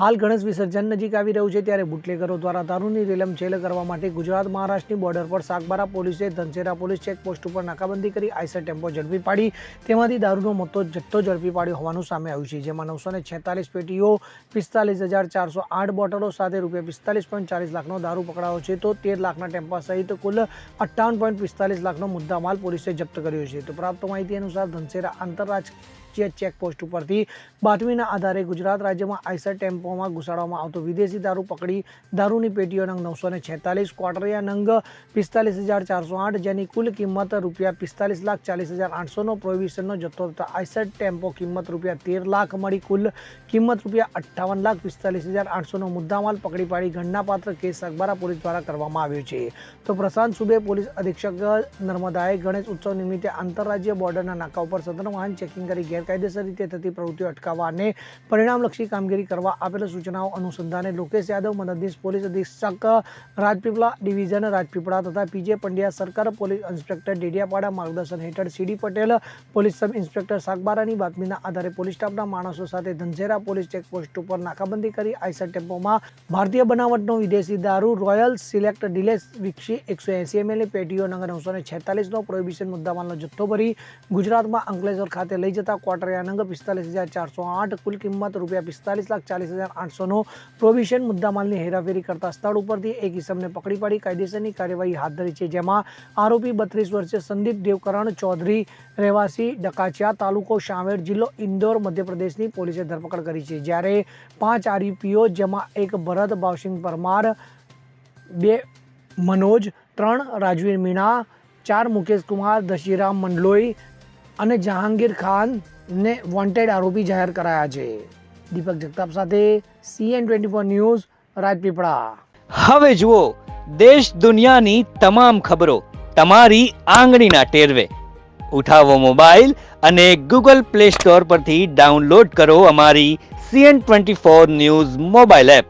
હાલ ગણેશ વિસર્જન નજીક આવી રહ્યું છે ત્યારે બુટલેગરો દ્વારા દારૂની રેલમ છેલ કરવા માટે ગુજરાત મહારાષ્ટ્રની બોર્ડર પર સાગબારા પોલીસે ધનસેરા પોલીસ ચેકપોસ્ટ ઉપર નાકાબંધી કરી આઈસર ટેમ્પો ઝડપી પાડી. તેમાંથી દારૂનો મોટો જથ્થો ઝડપી પાડ્યો હોવાનું સામે આવ્યું છે, જેમાં નવસો ને છેતાલીસ પેટીઓ, પિસ્તાલીસ હજાર ચારસો આઠ બોટલો સાથે રૂપિયા પિસ્તાલીસ પોઈન્ટ ચાલીસ લાખનો દારૂ પકડાયો છે. તો તેર લાખના ટેમ્પા સહિત કુલ અઠ્ઠાવન પોઈન્ટ પિસ્તાલીસ લાખનો મુદ્દામાલ પોલીસે જપ્ત કર્યો છે. તો પ્રાપ્ત માહિતી અનુસાર ધનસેરા આંતરરાજ્ય ચેકપોસ્ટ ઉપરથી બાતમીના આધારે ગુજરાત રાજ્યમાં આઈસર ટેમ્પોમાં ઘુસાડવામાં આવતો વિદેશી દારૂ પકડી દારૂની પેટીઓ નંગ નવસો ને છેતાલીસ, ક્વાટરિયા નંગ પિસ્તાલીસ હજાર ચારસો આઠ, જેની કુલ કિંમત રૂપિયા પિસ્તાલીસ લાખ ચાલીસ હજાર આઠસોનો પ્રોહિબિશનનો જથ્થો તથા આઈસર ટેમ્પો કિંમત રૂપિયા તેર લાખ મળી કુલ કિંમત રૂપિયા અઠ્ઠાવન લાખ પિસ્તાલીસ હજાર આઠસોનો મુદ્દામાલ પકડી પાડી ગણનાપાત્ર કેસ અખબારા પોલીસ દ્વારા કરવામાં આવ્યો છે. તો પ્રશાંત સુબે પોલીસ અધિક્ષક નર્મદાએ ગણેશ ઉત્સવ નિમિત્તે આંતરરાજ્ય બોર્ડરના નાકા ઉપર સતત વાહન ચેકિંગ કરી ગેરકાયદેસર રીતે થતી પ્રવૃત્તિઓ અટકાવવા અને પરિણામલક્ષી કામગીરી કરવા આપેલા સૂચનાઓ અનુસંધાને લોકેશ યાદવ, મદદનીશ પોલીસ અધિક્ષક, રાજપીપળા ડિવિઝન, રાજપીપળા તથા પીજે પંડ્યા સરકાર, પોલીસ ઇન્સ્પેક્ટર ડેડિયાપાડા, માર્ગદર્શન હેઠળ C D Patel, police sub inspector સાગબારાની બાતમીના આધારે પોલીસ સ્ટાફના માણસો સાથે ધનસેરા પોલીસ ચેકપોસ્ટ ઉપર નાકાબંધી કરી આઈસર ટેમ્પોમાં ભારતીય બનાવટનો વિદેશી દારૂ રોયલ સિલેક્ટ ડિલેસ વિકસી એકસો એંસી એમએલની પેટીઓ નંબર નવસો ને છેતાલીસનો પ્રોહિબિશન મુદ્દામાલનો જથ્થો ભરી ગુજરાતમાં અંકલેશ્વર ખાતે લઈ જતા ક્વાર્ટરિયા નંગ પિસ્તાલીસ હજાર ચારસો આઠ, કુલ કિંમત રૂપિયા પિસ્તાલીસ લાખ ચાલીસ હજાર આઠસોનો પ્રોવિશન મુદ્દામાલની હેરાફેરી કરતા સ્થળ ઉપરથી એક ઇસમને પકડી પાડી કાયદેસરની કાર્યવાહી હાથ ધરી છે, જેમાં આરોપી બત્રીસ વર્ષીય સંદીપ દેવકરણ ચૌધરી, રહેવાસી ડકાચિયા તાલુકો શામેર જિલ્લો ઇન્દોર, મધ્યપ્રદેશની પોલીસે ધરપકડ કરી છે. જ્યારે પાંચ આરોપીઓ, જેમાં એક ભરત, ભાવસિંહ પરમાર, બે મનોજ, ત્રણ રાજવીર મીણા, ચાર મુકેશ કુમાર દશીરામ મંડલોઈ અને જહાંગીર ખાનને વોન્ટેડ આરોપી જાહેર કરાયા છે. દીપક જગતાપ સાથે CN twenty four news, Rajpipla. હવે જુઓ, દેશ દુનિયાની તમામ ખબરો તમારી આંગળીના ટેરવે. ઉઠાવો મોબાઈલ અને ગૂગલ પ્લે સ્ટોર પરથી ડાઉનલોડ કરો અમારી CN twenty four news mobile app.